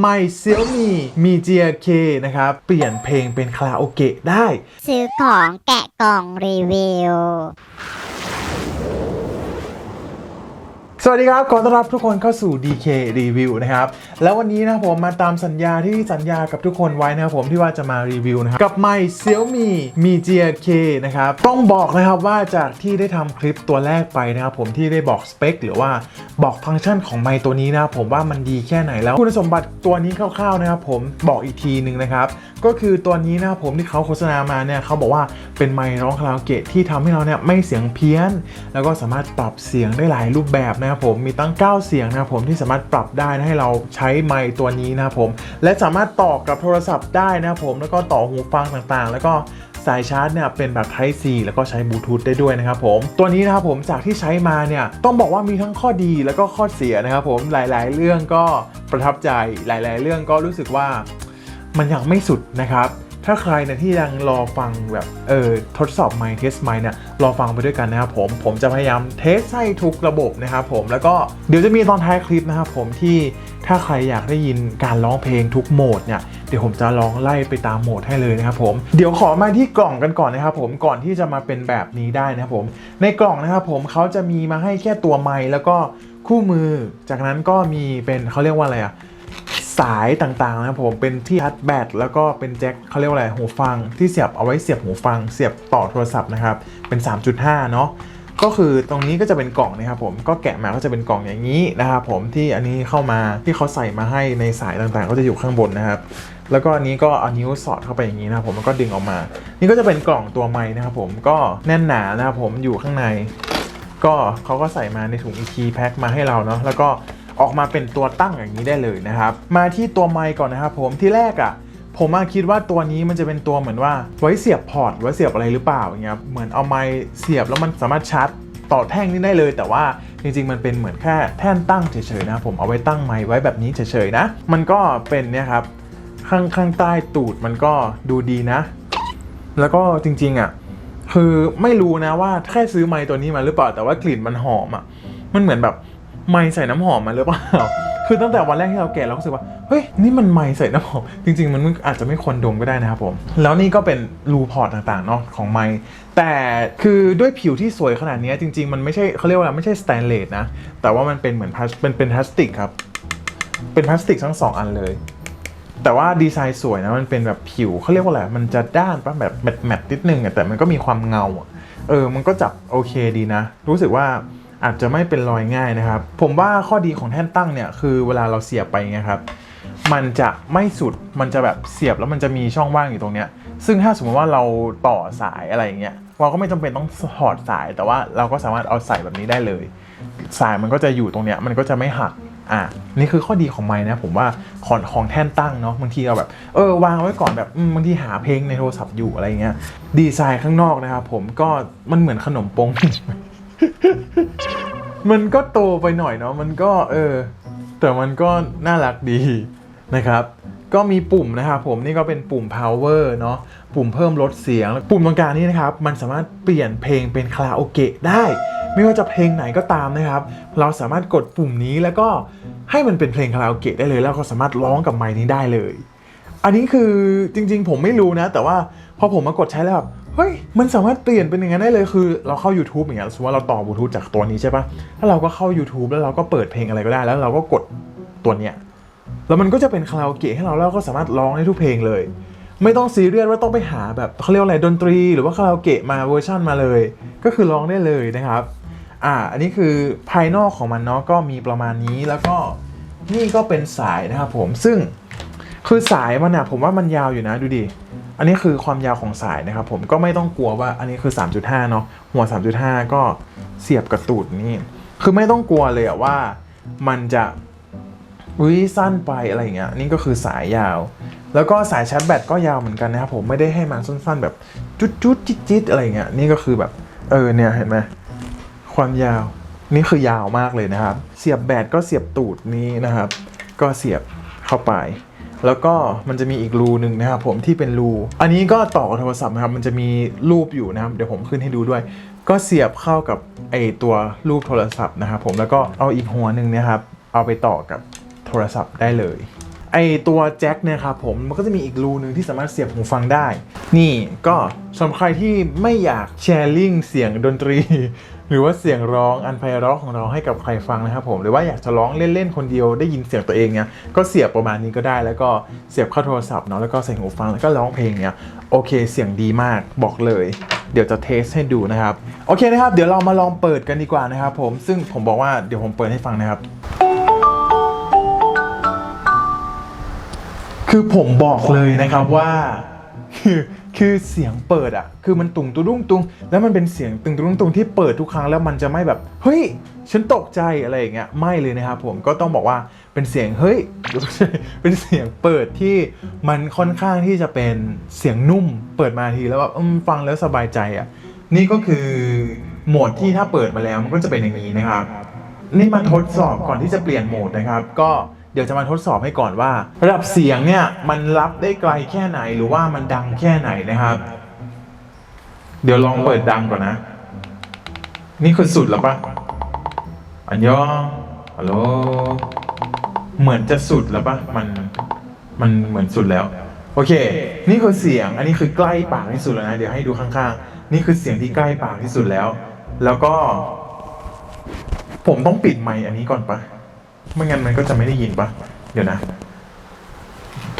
ไม่ Xiaomi Mi GK นะครับ เปลี่ยนเพลงเป็นคาราโอเกะได้ ซื้อของแกะกล่องรีวิว สวัสดีครับ ขอต้อนรับทุกคนเข้าสู่ DK Review นะครับ แล้ววันนี้นะผมมาตามสัญญาที่สัญญากับทุกคนไว้นะครับผมที่ว่าจะมารีวิวนะครับ กับไม Xiaomi Mi GK นะครับ ต้องบอกนะครับว่าจากที่ได้ทำคลิปตัวแรกไปนะครับผมที่ได้บอกสเปคหรือว่าบอกฟังก์ชันของไมค์ตัวนี้นะครับผมว่ามันดีแค่ไหนแล้ว คุณสมบัติตัวนี้คร่าวๆนะครับผมบอกอีกทีหนึ่งนะครับ ก็คือตัวนี้นะครับผมที่เขาโฆษณามาเนี่ยเขาบอกว่าเป็นไมค์ร้องคาราโอเกะที่ทำให้เราเนี่ยไม่เสียงเพี้ยน แล้วก็สามารถปรับเสียงได้หลายรูปแบบนะครับผมมีตั้ง 9 เสียงนะครับผมที่สามารถปรับได้นะให้เราใช้ไมค์ตัวนี้นะครับผมและสามารถต่อกับโทรศัพท์ได้นะครับผมแล้วก็ต่อหูฟังต่างๆ แล้วก็สายชาร์จเนี่ยเป็นแบบ Type C แล้วก็ใช้บลูทูธได้ด้วยนะครับผม ตัวนี้นะครับผมจากที่ใช้มาเนี่ยต้องบอกว่ามีทั้งข้อดีแล้วก็ข้อเสียนะครับผมหลายๆ เรื่องก็ประทับใจหลาย ๆ เรื่องก็รู้สึกว่ามันยังไม่สุดนะครับ ถ้าใครเนี่ยที่ยังรอฟังแบบเออทดสอบไมค์เทสไมค์เนี่ยรอฟังไปด้วยกันนะครับผม ผมจะพยายามเทสให้ทุกระบบนะครับผมแล้วก็เดี๋ยวจะมีตอนท้ายคลิปนะครับผมที่ถ้าใครอยากได้ยินการร้องเพลงทุกโหมดเนี่ยเดี๋ยวผมจะลองไล่ไปตามโหมดให้เลยนะครับผมเดี๋ยวขอมาที่กล่องกันก่อนนะครับผมก่อนที่จะมาเป็นแบบนี้ได้นะครับผม ในกล่องนะครับผมเขาจะมีมาให้แค่ตัวไมค์แล้วก็คู่มือ จากนั้นก็มีเป็นเขาเรียกว่าอะไรอะ สายต่างๆนะครับผมเป็นที่ชาร์จแบตแล้วก็เป็นแจ็คเขาเรียกว่าอะไรหูฟังที่เสียบเอาไว้เสียบหูฟัง เสียบต่อโทรศัพท์นะครับเป็น 3.5 เนาะก็คือตรงนี้ก็จะเป็นกล่องนะครับผมก็แกะมาก็จะเป็นกล่องอย่างนี้นะครับผมที่อันนี้เข้ามาที่เขาใส่มาให้ในสายต่างๆ ก็จะอยู่ข้างบนนะครับ แล้วก็อันนี้ก็เอานิ้วสอดเข้าไปอย่างนี้นะครับผมแล้วก็ดึงออกมา นี่ก็จะเป็นกล่องตัวไม้นะครับผมก็แน่นหนานะครับผมอยู่ข้างใน ก็เขาก็ใส่มาในถุง ET pack มาให้เราเนาะแล้วก็ ออกมาเป็นตัวตั้งอย่างนี้ได้เลยนะครับ มาที่ตัวไมค์ก่อนนะครับผมที่แรกอะ่ะผมมาคิดว่าตัวนี้มันจะเป็นตัวเหมือนว่าไว้เสียบพอร์ตไว้เสียบอะไรหรือเปล่าอย่างเงี้ยเหมือนเอาไมค์เสียบแล้วมันสามารถชาร์จต่อแท่งนี้ได้เลย แต่ว่าจริงๆ มันเป็นเหมือนแค่แท่นตั้งเฉยๆนะผมเอาไว้ตั้งไมค์ไว้แบบนี้เฉยๆนะ มันก็เป็นเนี่ยครับข้างข้างใต้ตูดมันก็ดูดีนะ แล้วก็จริงๆอะคือไม่รู้นะว่าแค่ซื้อไม้ตัวนี้มาหรือเปล่าแต่ว่ากลิ่นมันหอมอะมันเหมือนแบบ ไม้ใส่น้ำหอมมาหรือเปล่า คือตั้งแต่วันแรกที่เราแกะเราก็รู้สึกว่า เฮ้ย นี่มันไม้ใส่น้ำหอม จริง ๆ มันอาจจะไม่ควรดมก็ได้นะครับผม แล้วนี่ก็เป็นรูพอร์ตต่างๆเนาะของไม้แต่คือด้วยผิวที่สวยขนาดนี้จริง ๆ มันไม่ใช่เขาเรียกว่าอะไรไม่ใช่สแตนเลสนะ แต่ว่ามันเป็นเหมือนพลาสเป็นเป็นพลาสติกครับ เป็นพลาสติกทั้งสองอันเลย แต่ว่าดีไซน์สวยนะ มันเป็นแบบผิวเขาเรียกว่าอะไร มันจะด้านปะแบบแมตแมตนิดนึงอะแต่มันก็มีความเงาอะเออ มันก็จับโอเคดีนะ รู้สึกว่า อาจจะไม่เป็นรอยง่ายนะครับ ผมว่าข้อดีของแท่นตั้งเนี่ยคือเวลาเราเสียบไปเงี้ยครับ มันจะไม่สุด มันจะแบบเสียบแล้วมันจะมีช่องว่างอยู่ตรงเนี้ย ซึ่งถ้าสมมติว่าเราต่อสายอะไรอย่างเงี้ย เราก็ไม่จำเป็นต้องถอดสาย แต่ว่าเราก็สามารถเอาใส่แบบนี้ได้เลย สายมันก็จะอยู่ตรงเนี้ย มันก็จะไม่หัก อะ นี่คือข้อดีของไม้นะ ผมว่าของของแท่นตั้งเนาะ บางทีเราแบบ เออวางไว้ก่อนแบบบางทีหาเพลงในโทรศัพท์อยู่อะไรเงี้ย ดีไซน์ข้างนอกนะครับผม ก็มันเหมือนขนมปง มันก็โตไปหน่อยเนาะมันก็เออ แต่มันก็น่ารักดีนะครับ ก็มีปุ่มนะครับผมนี่ก็เป็นปุ่ม power เนาะปุ่มเพิ่มลดเสียง ปุ่มตรงกลางนี้นะครับ มันสามารถเปลี่ยนเพลงเป็นคาราโอเกะได้ ไม่ว่าจะเพลงไหนก็ตามนะครับ เราสามารถกดปุ่มนี้แล้วก็ให้มันเป็นเพลงคาราโอเกะได้เลย แล้วก็สามารถร้องกับไมค์นี้ได้เลย อันนี้คือจริง ๆ ผมไม่รู้นะ แต่ว่าพอผมมากดใช้แล้วแบบ เฮ้ยมันสามารถเปลี่ยนเป็นอย่างนั้นได้เลยคือ เราเข้า YouTube อย่างเงี้ยสมมติว่าเราต่อบลูทูธจากตัวนี้ใช่ปะถ้าเราก็เข้า YouTube แล้วเราก็เปิดเพลงอะไรก็ได้ แล้วเราก็กดตัวเนี้ยแล้วมันก็จะเป็นคาราโอเกะให้เราแล้วเราก็สามารถร้องได้ทุกเพลงเลย ไม่ต้องซีเรียสว่าต้องไปหาแบบเขาเรียกอะไรดนตรี หรือว่าคาราโอเกะมาเวอร์ชั่นมาเลย ก็คือร้องได้เลยนะครับอ่าอันนี้คือภายนอกของมันเนาะก็มีประมาณนี้แล้วก็นี่ก็เป็นสายนะครับผมซึ่งคือสายมันอะผมว่ามันยาวอยู่นะดูดิ อันนี้คือความยาวของสายนะครับผมก็ไม่ต้องกลัวว่าอันนี้คือ 3.5 เนาะหัว 3.5 ก็เสียบกับตูดนี่คือไม่ต้องกลัวเลยอะว่ามันจะวิสั้นไปอะไรอย่างเงี้ยนี่ก็คือสายยาว แล้วก็สายชาร์จแบตก็ยาวเหมือนกันนะครับผมไม่ได้ให้มาสั้นๆ แบบจุดจุดจิตจิตอะไรเงี้ยนี่ก็คือแบบเออเนี่ยเห็นไหมความยาวนี่คือยาวมากเลยนะครับ เสียบแบตก็เสียบตูดนี้นะครับ ก็เสียบเข้าไป แล้วก็มันจะมีอีกรูหนึ่งนะครับผมที่เป็นรู อันนี้ก็ต่อกับโทรศัพท์นะครับ มันจะมีรูปอยู่นะครับ เดี๋ยวผมขึ้นให้ดูด้วย ก็เสียบเข้ากับไอตัวรูปโทรศัพท์นะครับผม แล้วก็เอาอีกหัวหนึ่งนะครับ เอาไปต่อกับโทรศัพท์ได้เลย ไอตัวแจ็คเนี่ยครับผมมันก็จะมีอีกรูหนึ่งที่สามารถเสียบหูฟังได้ นี่ก็สำหรับใครที่ไม่อยากแชร์ลิงเสียงดนตรี หรือว่าเสียงร้องอันไพเราะของเราให้กับใครฟังนะครับผมหรือว่าอยากจะร้องเล่นๆคนเดียวได้ยินเสียงตัวเองเนี่ยก็เสียบประมาณนี้ก็ได้ แล้วก็เสียบเข้าโทรศัพท์เนาะแล้วก็ใส่หูฟังแล้วก็ร้องเพลงเนี่ยโอเคเสียงดีมากบอกเลยเดี๋ยวจะเทสให้ดูนะครับโอเคนะครับ เดี๋ยวเรามาลองเปิดกันดีกว่านะครับผมซึ่งผมบอกว่าเดี๋ยวผมเปิดให้ฟังนะครับ คือผมบอกเลยนะครับว่า คือคือเสียงเปิดอะ คือมันตุงตุดุ้งตุง แล้วมันเป็นเสียงตึงตุดุ้งตุงที่เปิดทุกครั้งแล้วมันจะไม่แบบ เฮ้ย ฉันตกใจอะไรอย่างเงี้ย ไม่เลยนะครับผม ก็ต้องบอกว่าเป็นเสียง เฮ้ย เป็นเสียงเปิดที่มันค่อนข้างที่จะเป็นเสียงนุ่ม เปิดมาทีแล้วแบบฟังแล้วสบายใจอะ นี่ก็คือโหมดที่ถ้าเปิดมาแล้วมันก็จะเป็นอย่างนี้นะครับ นี่มาทดสอบก่อนที่จะเปลี่ยนโหมดนะครับ ก็ เดี๋ยวจะมาทดสอบให้ก่อนว่า ระดับเสียงเนี่ยมันรับได้ไกลแค่ไหนหรือว่ามันดังแค่ไหนนะครับ เดี๋ยวลองเปิดดังก่อนนะ นี่คือสุดแล้วปะอันยองฮัลโหลเหมือนจะสุดแล้วปะมันมันเหมือนสุดแล้ว โอเค นี่คือเสียง อันนี้คือใกล้ปากที่สุดแล้วนะ เดี๋ยวให้ดูข้างๆ นี่คือเสียงที่ใกล้ปากที่สุดแล้ว แล้วก็ ผมต้องปิดไมค์อันนี้ก่อนปะ ไม่งั้นมันก็จะไม่ได้ยินปะเดี๋ยวนะ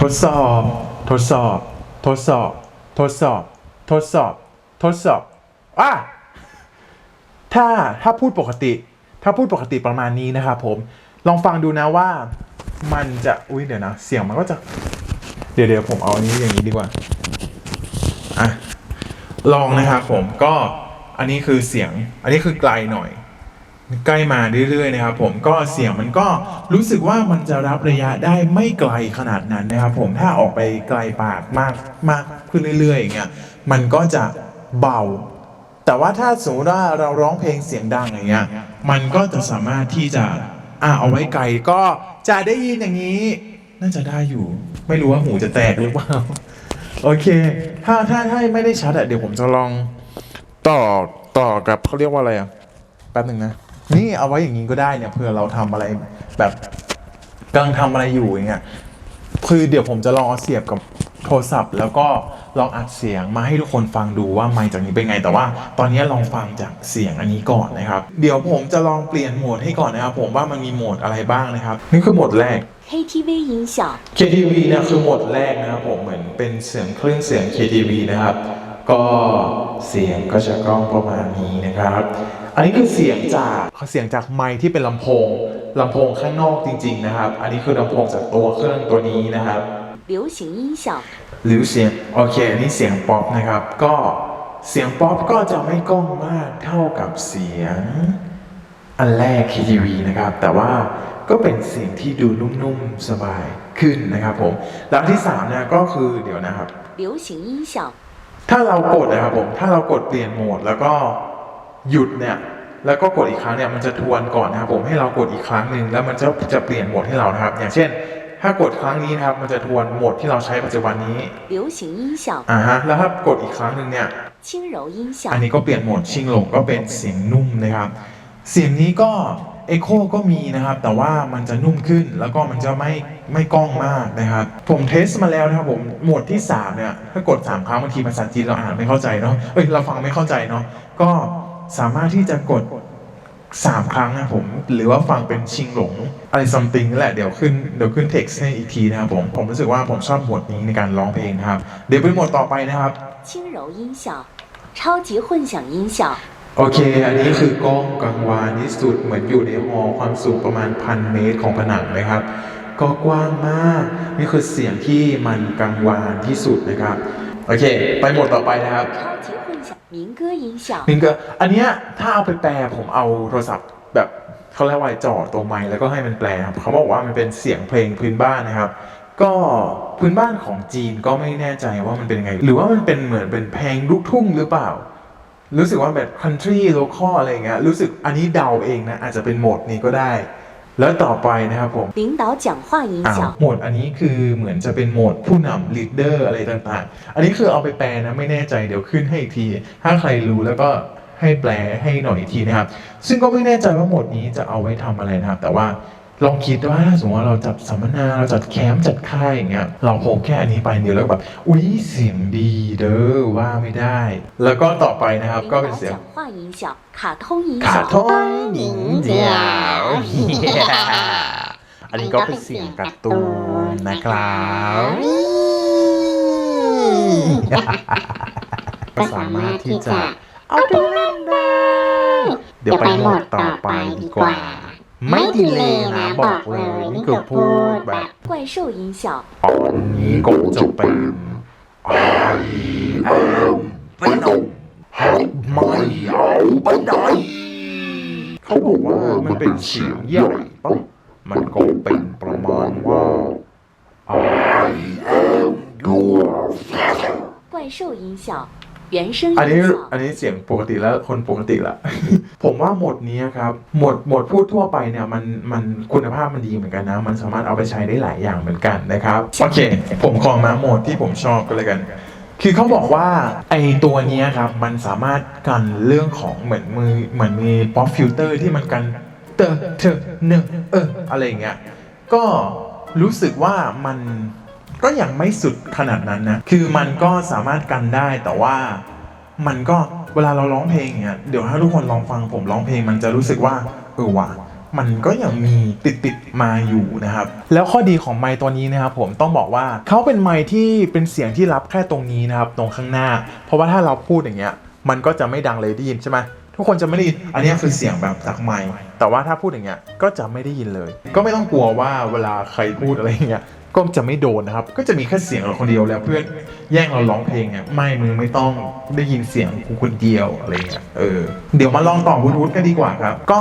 ทดสอบ ทดสอบ ทดสอบ ทดสอบ ทดสอบ ทดสอบอะถ้าถ้าพูดปกติ ถ้าพูดปกติประมาณนี้นะครับผม ลองฟังดูนะว่ามันจะ อุ้ยเดี๋ยวนะ เสียงมันก็จะ เดี๋ยวเดี๋ยวผมเอาอันนี้อย่างนี้ดีกว่า อะ ลองนะครับผม ก็อันนี้คือเสียง อันนี้คือไกลหน่อย ใกล้มาเรื่อยๆนะครับผมก็เสียงมันก็รู้สึกว่ามันจะรับระยะได้ไม่ไกลขนาดนั้นนะครับผมถ้าออกไปไกลปากมากมากขึ้นเรื่อยๆอย่างเงี้ยมันก็จะเบา แต่ว่าถ้าสมมติว่าเราร้องเพลงเสียงดังอย่างเงี้ยมันก็จะสามารถที่จะอ่าเอาไว้ไกลก็จะได้ยินอย่างนี้ น่าจะได้อยู่ ไม่รู้ว่าหูจะแตกหรือเปล่าโอเค ถ้าถ้าถ้าไม่ได้ชัดอะเดี๋ยวผมจะลองต่อต่อกับเขาเรียกว่าอะไรอะแป๊บหนึ่งนะ นี่เอาไว้อย่างนี้ก็ได้เนี่ยเผื่อเราทำอะไรแบบกำลังทำอะไรอยู่อย่างเงี้ยคือเดี๋ยวผมจะลองเอาเสียบกับโทรศัพท์ แล้วก็ลองอัดเสียงมาให้ทุกคนฟังดูว่าไมค์จากนี้เป็นไง แต่ว่าตอนนี้ลองฟังจากเสียงอันนี้ก่อนนะครับ เดี๋ยวผมจะลองเปลี่ยนโหมดให้ก่อนนะครับ ผมว่ามันมีโหมดอะไรบ้างนะครับ นี่คือโหมดแรก KTV 音响 KTV เนี่ยคือโหมดแรกนะครับผมเหมือนเป็นเสียงเครื่องเสียง KTV นะครับ ก็เสียงก็จะกล้องประมาณนี้นะครับ อันนี้คือเสียงจากเสียงจากไมค์ที่เป็นลำโพงลำโพงข้างนอกจริง ๆ นะครับ อันนี้คือลำโพงจากตัวเครื่องตัวนี้นะครับ 流行音响 หรือเสียงโอเคอันนี่เสียงป๊อปนะครับ ก็เสียงป๊อปก็จะไม่ก้องมากเท่ากับเสียง อันแรก KTV นะครับ แต่ว่าก็เป็นเสียงที่ดูนุ่มๆสบายขึ้นนะครับผมแล้วอันที่สามเนี่ยก็คือเดี๋ยวนะครับ 流行音响 ถ้าเรากดนะครับผม ถ้าเรากดเปลี่ยนโหมดแล้วก็ หยุดเนี่ยแล้วก็กดอีกครั้งเนี่ยมันจะทวนก่อนนะครับผมให้เรากดอีกครั้งหนึ่งแล้วมันจะจะเปลี่ยนโหมดให้เรานะครับ อย่างเช่น ถ้ากดครั้งนี้นะครับมันจะทวนโหมดที่เราใช้ปัจจุบันนี้อ่าฮะแล้วถ้ากดอีกครั้งหนึ่งเนี่ยอันนี้ก็เปลี่ยนโหมดชิงหลงก็เป็นเสียงนุ่มนะครับ เสียงนี้ก็เอ็โคก็มีนะครับ แต่ว่ามันจะนุ่มขึ้นแล้วก็มันจะไม่ไม่ก้องมากนะครับ ผมเทสมาแล้วนะครับผมโหมดที่3เนี่ยถ้ากด3ครั้งบางทีภาษาจีนเราอ่านไม่เข้าใจเนาะเอ้ยเราฟังไม่เข้าใจเนาะก็ สามารถที่จะกด 3 ครั้งนะครับผม หรือว่าฟังเป็นชิงหลงอะไรซัมติงนั่นแหละเดี๋ยวขึ้นเดี๋ยวขึ้นเท็กซ์ให้อีกทีนะครับผมผมรู้สึกว่าผมชอบโหมดนี้ในการร้องเพลงนะครับ เดี๋ยวไปโหมดต่อไปนะครับ 轻柔音响超级混响音响 โอเค อันนี้คือกล้องกังวานที่สุดเหมือนอยู่ในหอความสูงประมาณพันเมตรของผนังนะครับ ก็กว้างมาก นี่คือเสียงที่มันกังวานที่สุดนะครับ โอเค ไปหมดต่อไปนะครับ 超级混响 民歌音响 นิงก็อันเนี้ยถ้าเอาไปแปลผมเอาโทรศัพท์แบบเขาเรียกว่าจ่อตัวไมค์แล้วก็ให้มันแปลครับเขาบอกว่ามันเป็นเสียงเพลงพื้นบ้านนะครับ ก็พื้นบ้านของจีนก็ไม่แน่ใจว่ามันเป็นยังไง หรือว่ามันเป็นเหมือนเป็นเพลงลูกทุ่งหรือเปล่า รู้สึกว่าแบบ country local อะไรอย่างเงี้ยรู้สึกอันนี้เดาเองนะอาจจะเป็นโหมดนี้ก็ได้ แล้วต่อไปนะครับผม 领导讲话音 อ้าว 响 โหมดอันนี้คือเหมือนจะเป็นโหมดผู้นำ leader อะไรต่างๆ อันนี้คือเอาไปแปลนะไม่แน่ใจเดี๋ยวขึ้นให้อีกที ถ้าใครรู้แล้วก็ให้แปลให้หน่อยอีกทีนะครับ ซึ่งก็ไม่แน่ใจว่าโหมดนี้จะเอาไว้ทำอะไรนะครับ แต่ว่า ลองคิดว่าสมมติว่าเราจัดสัมมนาเราจัดแคมป์จัดค่ายอย่างเงี้ยเราโพกแค่อันนี้ไปเดียวแล้วแบบอุ้ยเสียงดีเด้อว่าไม่ได้ แล้วก็ต่อไปนะครับก็เป็นเสียงขาทงยิงขาทงยิงเดียวอันนี้ก็เป็นเสียงกระตูนนะครับก็สามารถที่จะเอาไปเล่นได้เดี๋ยวไปหมดต่อไปดีกว่า ไม่ดีเลยนะบอกเลย นี่คือพูดแบบ 怪兽音效， ตอนนี้ก็จะเป็นไอแอมเป็นนมไม่เอาไปไหนเขาบอกว่ามันเป็นเสียงใหญ่ปะมันก็เป็นประมาณว่า I am your 怪兽音效， 原声อันนี้。อันนี้เสียงปกติแล้วคนปกติละ ผมว่าหมดนี้ครับหมดหมดพูดทั่วไปเนี่ยมันมันคุณภาพมันดีเหมือนกันนะ มันสามารถเอาไปใช้ได้หลายอย่างเหมือนกันนะครับ โอเค ผมขอมาหมดที่ผมชอบก็เลยกัน คือเขาบอกว่าไอตัวนี้ครับมันสามารถกันเรื่องของเหมือนมือเหมือนมีป๊อปฟิลเตอร์ที่มันกันเตอะเทอะเนอะเอออะไรเงี้ยก็รู้สึกว่ามัน ก็ยังไม่สุดขนาดนั้นนะ คือมันก็สามารถกันได้แต่ว่ามันก็เวลาเราร้องเพลงเนี่ยเดี๋ยวถ้าทุกคนลองฟังผมร้องเพลงมันจะรู้สึกว่าเออว่ะมันก็ยังมีติดติดมาอยู่นะครับ แล้วข้อดีของไมค์ตัวนี้นะครับผมต้องบอกว่าเขาเป็นไมค์ที่เป็นเสียงที่รับแค่ตรงนี้นะครับตรงข้างหน้า เพราะว่าถ้าเราพูดอย่างเงี้ยมันก็จะไม่ดังเลยได้ยินใช่ไหมทุกคนจะไม่ได้ยินอันนี้คือเสียงแบบจากไมค์แต่ว่าถ้าพูดอย่างเงี้ยก็จะไม่ได้ยินเลย ก็ไม่ต้องกลัวว่าเวลาใครพูดอะไรอย่างเงี้ย ก็จะไม่โดนนะครับ ก็จะมีแค่เสียงเราคนเดียวแล้วเพื่อนแย่งเราร้องเพลงเนี่ยไม่มึงไม่ต้องได้ยินเสียงกูคนเดียวอะไรเงี้ยเออเดี๋ยวมาลองต่อบูทูธกันดีกว่าครับ ก็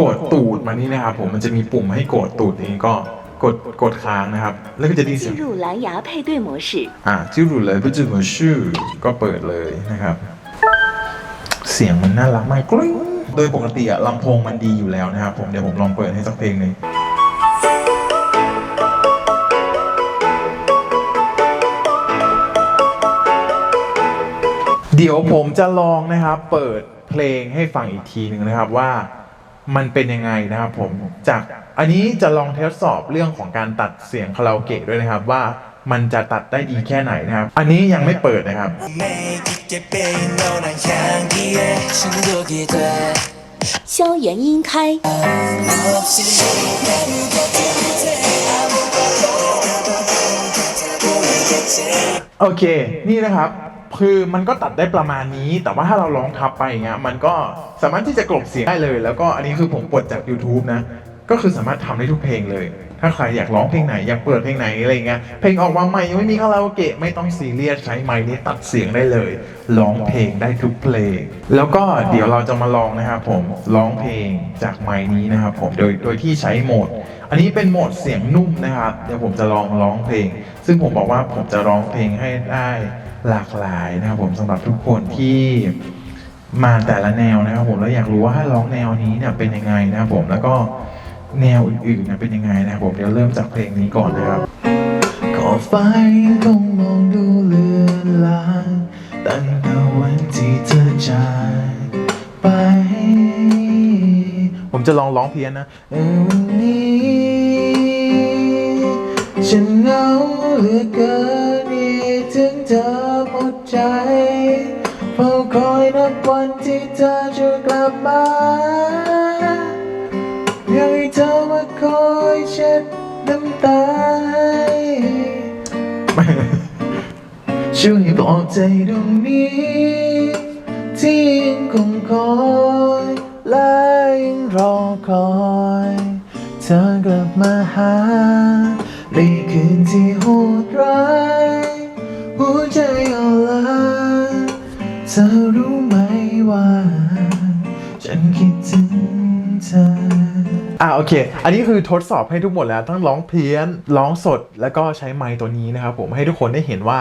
กดตูดมานี่นะครับผมมันจะมีปุ่มให้กดตูดเองก็กดกดค้างนะครับ แล้วก็จะดีได้ยินเสียงอ่าจิ้วรูเลยจิ้มือชื่อก็เปิดเลยนะครับ เสียงมันน่ารักมากกริ้งโดยปกติอะลำโพงมันดีอยู่แล้วนะครับผมเดี๋ยวผมลองเปิดให้สักเพลงหนึ่ง เดี๋ยวผมจะลองนะครับ เปิดเพลงให้ฟังอีกทีหนึ่งนะครับว่ามันเป็นยังไงนะครับผมจากอันนี้จะลองทดสอบเรื่องของการตัดเสียงคาราโอเกะด้วยนะครับว่ามันจะตัดได้ดีแค่ไหนนะครับ อันนี้ยังไม่เปิดนะครับ。โอเค นี่นะครับ คือมันก็ตัดได้ประมาณนี้ แต่ว่าถ้าเราร้องทับไปอย่างเงี้ยมันก็สามารถที่จะกลบเสียงได้เลย แล้วก็อันนี้คือผมปลดจาก YouTube นะ ก็คือสามารถทำได้ทุกเพลงเลย ถ้าใครอยากร้องเพลงไหนอยากเปิดเพลงไหนอะไรเงี้ยเพลงออกมาใหม่ยังไม่มีคาราโอเกะไม่ต้องซีเรียสใช้ไมค์นี้ตัดเสียงได้เลยร้องเพลงได้ทุกเพลง แล้วก็เดี๋ยวเราจะมาลองนะครับผมร้องเพลงจากไมค์นี้นะครับผมโดยโดยที่ใช้โหมด อันนี้เป็นโหมดเสียงนุ่มนะครับเดี๋ยวผมจะลองร้องเพลง ซึ่งผมบอกว่าผมจะร้องเพลงให้ได้ หลากหลายนะครับผมสำหรับทุกคนที่มาแต่ละแนวนะครับผมแล้วอยากรู้ว่าถ้าร้องแนวนี้เนี่ยเป็นยังไงนะครับผมแล้วก็แนวอื่นๆเนี่ยเป็นยังไงนะครับผมเดี๋ยวเริ่มจากเพลงนี้ก่อนนะครับขอไฟคงมองดูเลือนลางตั้งแต่วันที่เธอจากไป ผมจะลองร้องเพี้ยนนะวันนี้ฉันเหงาเหลือเกิน ใจเฝ้าคอยนับวันที่เธอจะกลับมาอยากให้เธอมาคอยเช็ดน้ำตาช่วยบอกใจตรงนี้ที่ยังคงคอยและยังรอคอยเธอกลับมาหาในคืนที่โหดร้าย อ่าโอเค อันนี้คือทดสอบให้ทุกหมดแล้วทั้งร้องเพี้ยนร้องสดแล้วก็ใช้ไมค์ตัวนี้นะครับผมให้ทุกคนได้เห็นว่า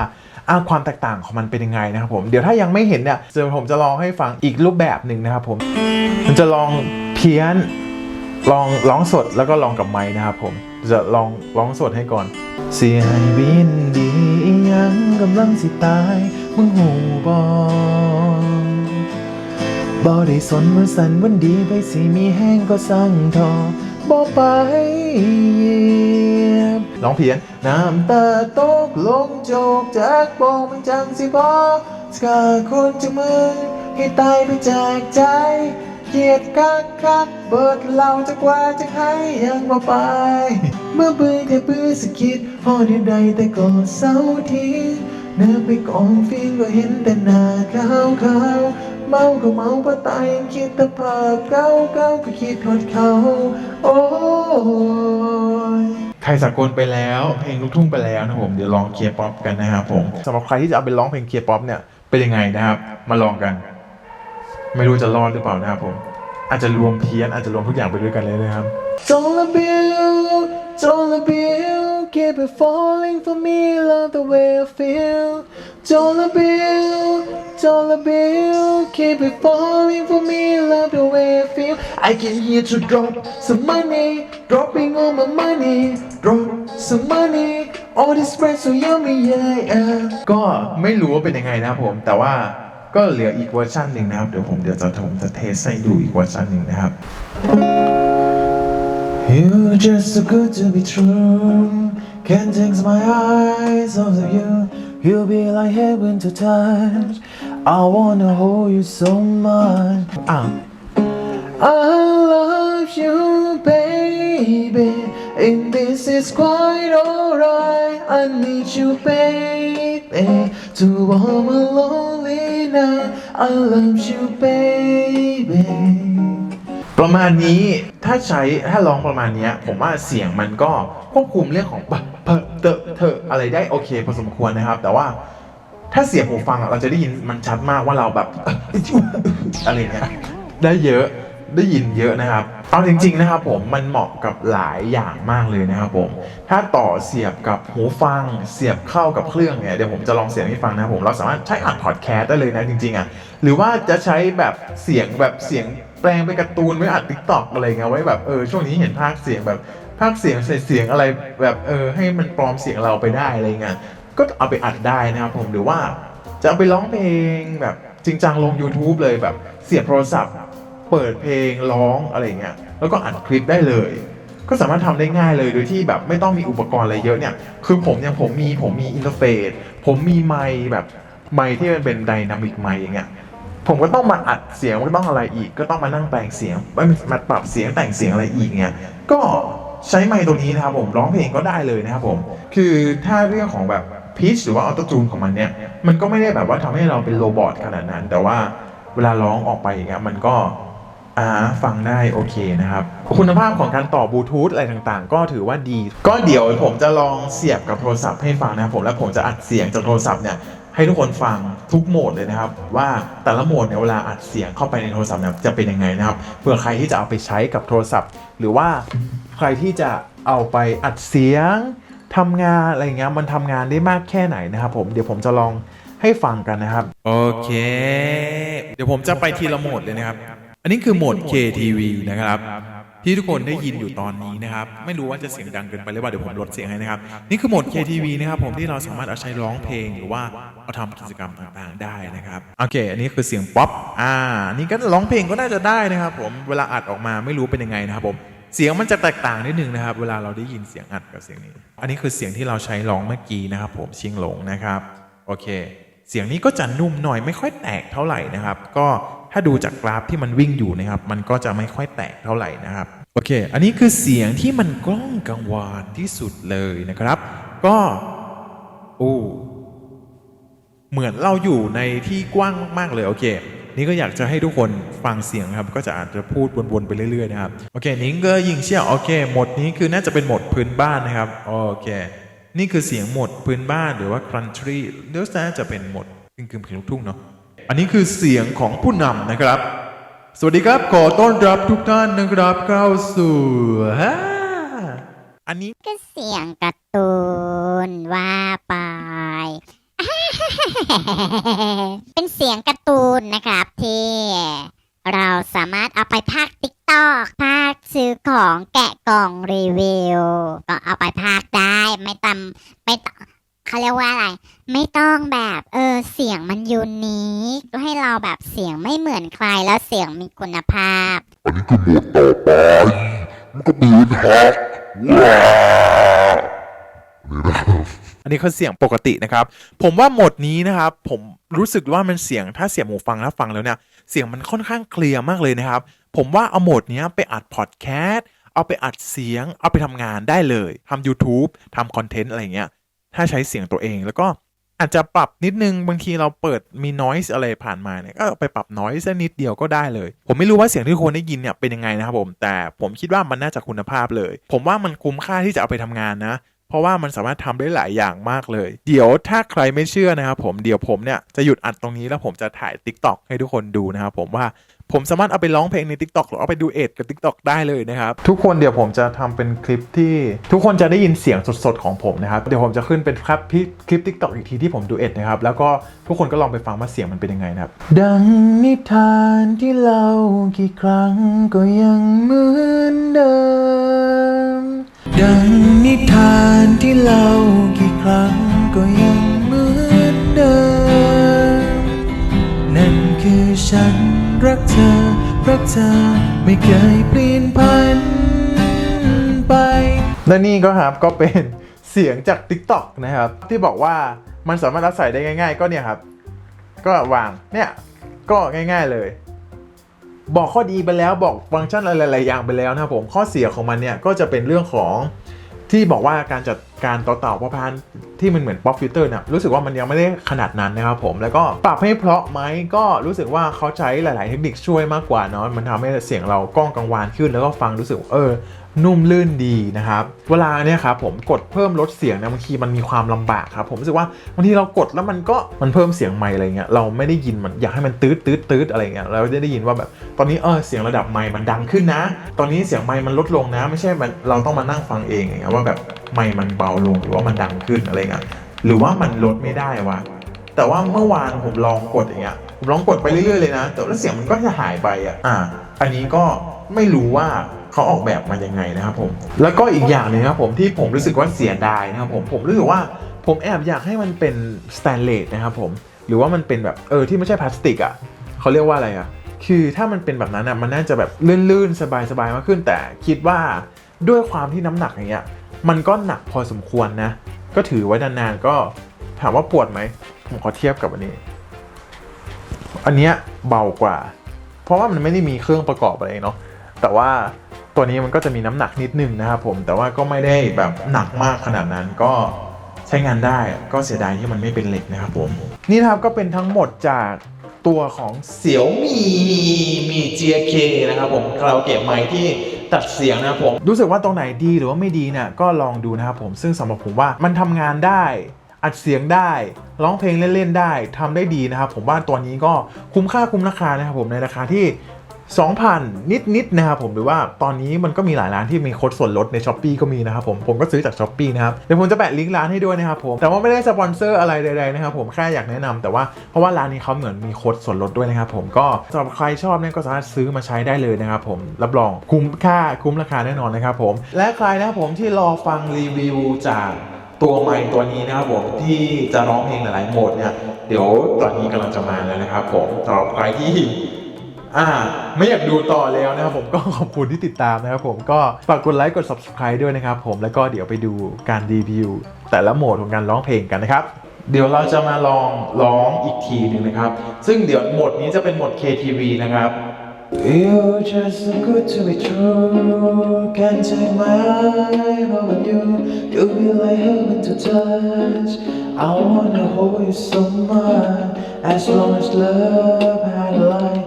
อ่าความแตกต่างของมันเป็นยังไงนะครับผมเดี๋ยวถ้ายังไม่เห็นเนี่ยเดี๋ยวผมจะลองให้ฟังอีกรูปแบบหนึ่งนะครับผมมันจะลองเพี้ยนลองร้องสดแล้วก็ลองกับไม้นะครับผมจะลองร้องสดให้ก่อนเสียให้วินดียังกำลังสิตายมึงหูบอ บ่ได้สนว่าสันวันดีไปสิมีแห้งก็สั่งทอบ่ไปเยียบร้องเพียนน้ำตาตกลงโจกจากโปงมันจังสิบอสกาคนจะมือให้ตายไปจากใจเกียดกักคักเบิดเราจะกว่าจะให้ยังบ่ไป เมื่อเบื่อแค่เบื่อสกิดพอเดียวใดแต่ก็เศร้าทีเนื้อไปกองฟิงก็เห็นแต่หน้าขาวขาว เมาก็เมาพราะตายยังคิดแต่ภาพเก่าเก่าก็คิดทอดเขาโอ้ยไทยสากลไปแล้ว เพลงลูกทุ่งไปแล้วนะผมเดี๋ยวลองเคลียร์ป๊อปกันนะครับผมสำหรับใครที่จะเอาไปร้องเพลงเคลียร์ป๊อปเนี่ยเป็นยังไงนะครับ มาลองกัน ไม่รู้จะรอดหรือเปล่านะครับผมอาจจะรวมเพี้ยนอาจจะรวมทุกอย่างไปด้วยกันเลยนะครับ Don't build, don't build, keep it falling for me, love the way I feel. Don't build, don't build, keep it falling for me, love the way I feel. I can hear to drop some money, dropping all my money, drop some money. All this bread so yummy, yeah, yeah. ก็ไม่รู้ว่าเป็นยังไงนะครับผม แต่ว่าก็เหลืออีกเวอร์ชันหนึ่งนะครับ เดี๋ยวผมเดี๋ยวจะผมจะเทสให้ดูอีกเวอร์ชันหนึ่งนะครับ You're just so good to be true. Can't take my eyes off of you. You'll be like heaven to touch. I wanna hold you so much. Ah. I love you, baby. And this is quite alright. I need you, baby. To warm a lonely night. I love you, baby. ประมาณนี้ถ้าใช้ถ้าร้องประมาณนี้ผมว่าเสียงมันก็ควบคุมเรื่องของปะเพเตอะเถอะอะไรได้โอเคพอสมควรนะครับ แต่ว่าถ้าเสียงหูฟังเราจะได้ยินมันชัดมากว่าเราแบบอะไรเงี้ยได้เยอะ ได้ยินเยอะนะครับ เอาจริงๆนะครับผมมันเหมาะกับหลายอย่างมากเลยนะครับผม ถ้าต่อเสียบกับหูฟัง เสียบเข้ากับเครื่องเนี่ยเดี๋ยวผมจะลองเสียงให้ฟังนะครับผมเราสามารถใช้อัดพอดแคสต์ได้เลยนะจริงๆอะหรือว่าจะใช้แบบเสียงแบบเสียงแปลงเป็นการ์ตูนไว้อัดทิกต็อกอะไรเงี้ยไว้แบบเออช่วงนี้เห็นภาคเสียงแบบภาคเสียงใส่เสียงอะไรแบบเออให้มันปลอมเสียงเราไปได้อะไรเงี้ยก็เอาไปอัดได้นะครับผมหรือว่าจะเอาไปร้องเพลงแบบจริงจังลง YouTube เลยแบบเสียบโทรศัพท์ เปิดเพลงร้องอะไรเงี้ยแล้วก็อัดคลิปได้เลย ก็สามารถทำได้ง่ายเลยโดยที่แบบไม่ต้องมีอุปกรณ์อะไรเยอะเนี่ยคือผมเนี่ยผมมีผมมีอินเทอร์เฟซผมมีไมค์แบบไมค์ที่มันเป็นไดนามิกไมค์อย่างเงี้ยผมก็ต้องมาอัดเสียงก็ต้องอะไรอีก ก็ต้องมานั่งแปลงเสียงไม่มาปรับเสียงแต่งเสียงอะไรอีกเนี่ยก็ใช้ไมค์ตัวนี้นะครับผมร้องเพลงก็ได้เลยนะครับผมคือถ้าเรื่องของแบบพีชหรือว่าออโตจูนของมันเนี่ยมันก็ไม่ได้แบบว่าทำให้เราเป็นโรบอทขนาดนั้น แต่ว่าเวลาร้องออกไปอย่างเงี้ยมันก็ อ่าฟังได้โอเคนะครับ คุณภาพของการต่อบลูทูธอะไรต่างๆ ก็ถือว่าดี ก็เดี๋ยวผมจะลองเสียบกับโทรศัพท์ให้ฟังนะครับผมแล้วผมจะอัดเสียงจากโทรศัพท์เนี่ยให้ทุกคนฟังทุกโหมดเลยนะครับ ว่าแต่ละโหมดเนี่ยเวลาอัดเสียงเข้าไปในโทรศัพท์เนี่ยจะเป็นยังไงนะครับเผื่อใครที่จะเอาไปใช้กับโทรศัพท์ หรือว่าใครที่จะเอาไปอัดเสียงทำงานอะไรเงี้ยมันทำงานได้มากแค่ไหนนะครับผมเดี๋ยวผมจะลองให้ฟังกันนะครับ โอเค เดี๋ยวผมจะไปทีละโหมดเลยนะครับ อันนี้คือโหมด KTV นะครับ ที่ทุกคนได้ยินอยู่ตอนนี้นะครับ ไม่รู้ว่าจะเสียงดังเกินไปหรือเปล่าเดี๋ยวผมลดเสียงให้นะครับ นี่คือโหมด KTV นะครับ ผมที่เราสามารถเอาใช้ร้องเพลงหรือว่าเอาทำกิจกรรมต่างๆได้นะครับโอเค อันนี้คือเสียงป๊อปอ่าอันนี่ก็ร้องเพลงก็น่าจะได้นะครับ ผมเวลาอัดออกมาไม่รู้เป็นยังไงนะครับผมเสียงมันจะแตกต่างนิดนึงนะครับ เวลาเราได้ยินเสียงอัดกับเสียงนี้ อันนี้คือเสียงที่เราใช้ร้องเมื่อกี้นะครับผมเชียงหลงนะครับโอเค เสียงนี้ก็จะนุ่มหน่อยไม่ค่อยแตกเท่าไหร่นะครับ ก็ ถ้าดูจากกราฟที่มันวิ่งอยู่นะครับ มันก็จะไม่ค่อยแตกเท่าไหร่นะครับ โอเค อันนี้คือเสียงที่มันกล้องกังวานที่สุดเลยนะครับ ก็โอ้เหมือนเราอยู่ในที่กว้างมากๆเลยโอเค นี่ก็อยากจะให้ทุกคนฟังเสียงครับ ก็จะอาจจะพูดวนๆไปเรื่อยๆนะครับโอเคนิงเกอร์ยิงเชี่ยวโอเคหมดนี้คือน่าจะเป็นหมดพื้นบ้านนะครับโอเค นี่คือเสียงหมดพื้นบ้านหรือว่า country เดี๋ยวน่าจะเป็นหมดกึ่งๆเพลงลูกทุ่งเนาะ อันนี้คือเสียงของผู้นำนะครับ สวัสดีครับ ขอต้อนรับทุกท่านนะครับเข้าสู่ฮ่าอันนี้ก็เสียงการ์ตูนว่าไป เป็นเสียงการ์ตูนนะครับที่เราสามารถเอาไปพากติ๊กตอกพากซื้อของแกะกล่องรีวิว ก็เอาไปพากได้ไม่ตำไม่ต้อง เขาเรียกว่าอะไร ไม่ต้องแบบเออเสียงมันยูนิคให้เราแบบเสียงไม่เหมือนใครแล้วเสียงมีคุณภาพ อันนี้คือโหมดต่อไปมันก็ปืนฮอกอันนี้คือเสียงปกตินะครับ ผมว่าโหมดนี้นะครับ ผมรู้สึกว่ามันเสียงถ้าเสียงหูฟังแล้วฟังแล้วเนี่ย เสียงมันค่อนข้างเคลียร์มากเลยนะครับ ผมว่าเอาโหมดเนี้ยไปอัดพอดแคสต์เอาไปอัดเสียง เอาไปทำงานได้เลยทำ YouTube ทำคอนเทนต์อะไรเงี้ย ถ้าใช้เสียงตัวเอง แล้วก็อาจจะปรับนิดนึงบางทีเราเปิดมี noise อะไรผ่านมาเนี่ยก็ไปปรับ noise สักนิดเดียวก็ได้เลย ผมไม่รู้ว่าเสียงที่คนได้ยินเนี่ยเป็นยังไงนะครับผม แต่ผมคิดว่ามันน่าจะคุณภาพเลย ผมว่ามันคุ้มค่าที่จะเอาไปทำงานนะเพราะว่ามันสามารถทำได้หลายอย่างมากเลย เดี๋ยวถ้าใครไม่เชื่อนะครับผมเดี๋ยวผมเนี่ยจะหยุดอัดตรงนี้แล้วผมจะถ่าย TikTok ให้ทุกคนดูนะครับผมว่า ผมสามารถเอาไปร้องเพลงใน TikTok หรือเอาไปดูเอ็ดกับ TikTok ได้เลยนะครับ ทุกคนเดี๋ยวผมจะทำเป็นคลิปที่ทุกคนจะได้ยินเสียงสดๆของผมนะครับ เดี๋ยวผมจะขึ้นเป็นครับคลิป TikTok อีกทีที่ผมดูเอ็ดนะครับ แล้วก็ทุกคนก็ลองไปฟังว่าเสียงมันเป็นยังไงนะครับ ดังนิทานที่เล่ากี่ครั้งก็ยังเหมือนเดิม ดังนิทานที่เล่ากี่ครั้งก็ยังเหมือนเดิม นั่นคือฉัน รักเธอ รักเธอไม่เคยเปลี่ยนพันไป และนี่ก็ครับก็เป็นเสียงจาก TikTok นะครับ ที่บอกว่ามันสามารถรับสายได้ง่าย ๆ ก็เนี่ยครับ ก็วางเนี่ยก็ง่าย ๆเลย บอกข้อดีไปแล้วบอกฟังก์ชันอะไรหลายๆอย่างไปแล้วนะครับผมข้อเสียของมันเนี่ยก็จะเป็นเรื่องของ ที่บอกว่าการจัดการต่อเต่าพอพานที่มันเหมือนป๊อปฟิลเตอร์เนี่ยรู้สึกว่ามันยังไม่ได้ขนาดนั้นนะครับผมแล้วก็ปรับให้เพราะไหมก็รู้สึกว่าเขาใช้หลาย ๆ เทคนิคช่วยมากกว่าเนาะมันทำให้เสียงเราก้องกังวานขึ้นแล้วก็ฟังรู้สึกเออ นุ่มลื่นดีนะครับเวลาเนี่ยครับผมกดเพิ่มลดเสียงเนี่ยบางทีมันมีความลำบากครับผมรู้สึกว่าบางทีเรากดแล้วมันก็มันเพิ่มเสียงไมค์อะไรเงี้ยเราไม่ได้ยินมันอยากให้มันตืดตืดตืดอะไรเงี้ยเราจะได้ยินว่าแบบตอนนี้เออเสียงระดับไมค์มันดังขึ้นนะ ตอนนี้เสียงไมค์มันลดลงนะ ไม่ใช่เราต้องมานั่งฟังเองอย่างเงี้ยว่าแบบไมค์มันเบาลงหรือว่ามันดังขึ้นอะไรเงี้ยหรือว่ามันลดไม่ได้วะแต่ว่าเมื่อวานผมลองกดอย่างเงี้ยผมลองกดไปเรื่อยๆเลยนะแต่ว่าเสียงมันก็จะหายไปอะอ่าอันนี้ก็ไม่รู้ว่า เขาออกแบบมายังไงนะครับผม แล้วก็อีกอย่างหนึงครับผมที่ผมรู้สึกว่าเสียดายนะครับผมผมรู้สึกว่าผมแอบอยากให้มันเป็นสแตนเลสนะครับผมหรือว่ามันเป็นแบบเออที่ไม่ใช่พลาสติกอะเขาเรียกว่าอะไรอะคือถ้ามันเป็นแบบนั้นอะมันน่าจะแบบลื่นๆ สบายๆมากขึ้น แต่คิดว่าด้วยความที่น้ำหนักอย่างเงี้ยมันก็หนักพอสมควรนะ ก็ถือไว้นานๆก็ถามว่าปวดไหมผมขอเทียบกับอันนี้ อันเนี้ยเบากว่า เพราะว่ามันไม่ได้มีเครื่องประกอบอะไรเนาะแต่ว่า ตัวนี้มันก็จะมีน้ำหนักนิดนึงนะครับผมแต่ว่าก็ไม่ได้แบบหนักมากขนาดนั้นก็ใช้งานได้ก็เสียดายที่มันไม่เป็นเหล็กนะครับผมนี่นะครับก็เป็นทั้งหมดจากตัวของเสี่ยวมีมี GK นะครับผมคาราโอเกะไมค์ที่ตัดเสียงนะครับผมรู้สึกว่าตรงไหนดีหรือว่าไม่ดีเนี่ยก็ลองดูนะครับผมซึ่งสำหรับผมว่ามันทำงานได้อัดเสียงได้ร้องเพลงเล่นๆได้ทำได้ดีนะครับผมว่าตัวนี้ก็คุ้มค่าคุ้มราคานะครับผมในราคาที่ 2,000 นิดๆนะครับผมหรือว่าตอนนี้มันก็มีหลายร้านที่มีโค้ดส่วนลดใน s h อ p e e ก็มีนะครับผมผมก็ซื้อจาก s h อ p e e นะครับเดี๋ยวผมจะแปะลิงก์ร้านให้ด้วยนะครับผมแต่ว่าไม่ได้สปอนเซอร์อะไรใดๆนะครับผมแค่อยากแนะนำแต่ว่าเพราะว่าร้านนี้เขาเหมือนมีโค้ดส่วนลดด้วยนะครับผมก็สำหรับใครชอบเนี่ยก็สามารถซื้อมาใช้ได้เลยนะครับผมรับรองคุ้มค่าคุ้มราคาแน่นอนนะครับผมและใครนะครับผมที่รอฟังรีวิวจากตัวไมค์ตัวนี้นะครับผมที่จะร้องเพลงหลายๆโหมดเนี่ยเดี๋ยวตอนนี้กำลังจะมาแล้วนะครับผมสำหรับใครที่ อ่า ไม่อยากดูต่อแล้วนะครับผมก็ขอบคุณที่ติดตามนะครับผมก็ฝากกดไลค์กด subscribe ด้วยนะครับผมแล้วก็เดี๋ยวไปดูการรีวิวแต่ละโหมดของการร้องเพลงกันนะครับ เดี๋ยวเราจะมาลองร้องอีกทีหนึ่งนะครับ ซึ่งเดี๋ยวโหมดนี้จะเป็นโหมด KTV นะครับ You're just so good to be true. Can't take my eye off of you. You be like heaven to touch. I wanna hold you so much. As long as love had a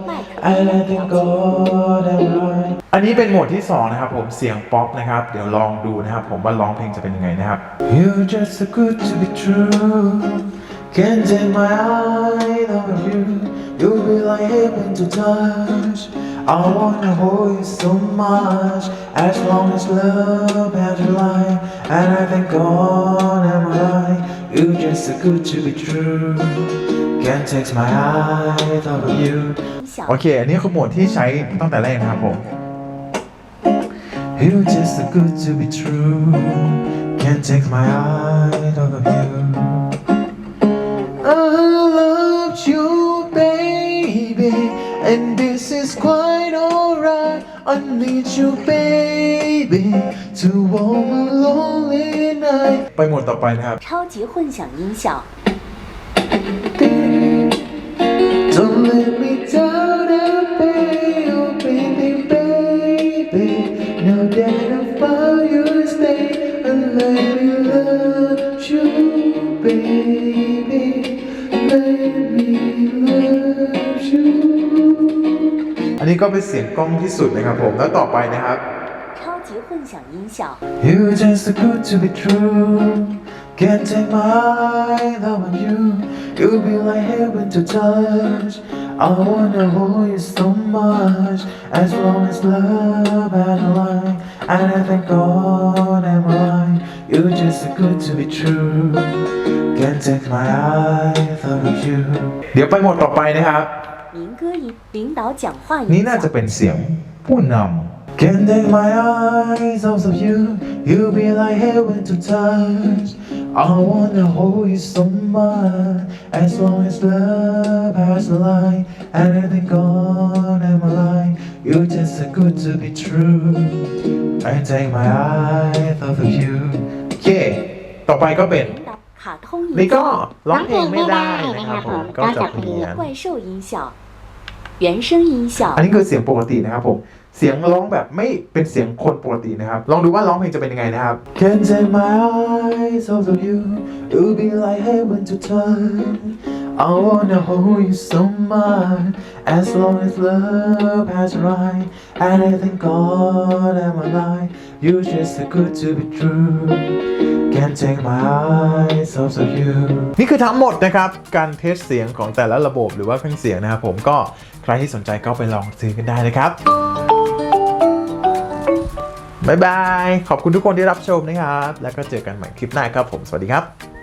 light, and I thank God I'm right. อันนี้เป็นโหมดที่ 2 นะครับผมเสียงป๊อปนะครับ เดี๋ยวลองดูนะครับผมว่าร้องเพลงจะเป็นยังไงนะครับ You just so good to be true. Can't take my eyes off of you. You'll be like heaven to touch. I wanna hold you so much. As long as love has a light, and I thank God I'm I You just so good to be true. Can't take my eyes off of you. 小 โอเค อันนี้คือโหมดที่ใช้ตั้งแต่แรกนะครับผม You're just so good to be true. Can't take my eyes off of you. I love you, baby, and this is quite alright. I need you, baby, to to warm a lonely night ไปหมวดต่อไปนะครับ 超级混响音效， นนี้ก็เป็นเสียงกล้องที่สุดนะครับผม แล้วต่อไปนะครับ 超级混响音效， You just too good to be true. Can't take my eyes off of you. You'll be like heaven to touch. I wanna hold you so much. As long as love has a line. And I thank God I'm alive. You're just too good to be true. Can't take my eyes off of you. เดี๋ยวไปหมดต่อไปนะครับ 民歌音领导讲话 นี่ 音 น่าจะ 效， เป็นเสียงผู้นำ Can't take my eyes off of you You'll be like heaven to touch I wanna hold you so much As long as love has a line And I thank God I'm alive You're just too good to be true I take my eyes off of you โอเค ต่อไปก็เป็น 领导卡通 นี่ 音 ก็ 效， ร้องเพลงไม่ได้นะครับผมก็จะเพี้ยน 怪兽音效， 原声音效 อัน，นี้คือเสียงปกตินะครับผม เสียงร้องแบบไม่เป็นเสียงคนปกตินะครับ ลองดูว่าร้องเพลงจะเป็นยังไงนะครับ Can't take my eyes off of you You'll be like heaven to touch I wanna hold you so much As long as love has a right And I thank God I'm alive You're just too good to be true Can't take my eyes off of you นี่คือทั้งหมดนะครับ การเทสเสียงของแต่ละระบบหรือว่าเครื่องเสียงนะครับผมก็ใครที่สนใจก็ไปลองซื้อกันได้นะครับบายบาย ขอบคุณทุกคนที่รับชมนะครับ แล้วก็เจอกันใหม่คลิปหน้าครับผม สวัสดีครับ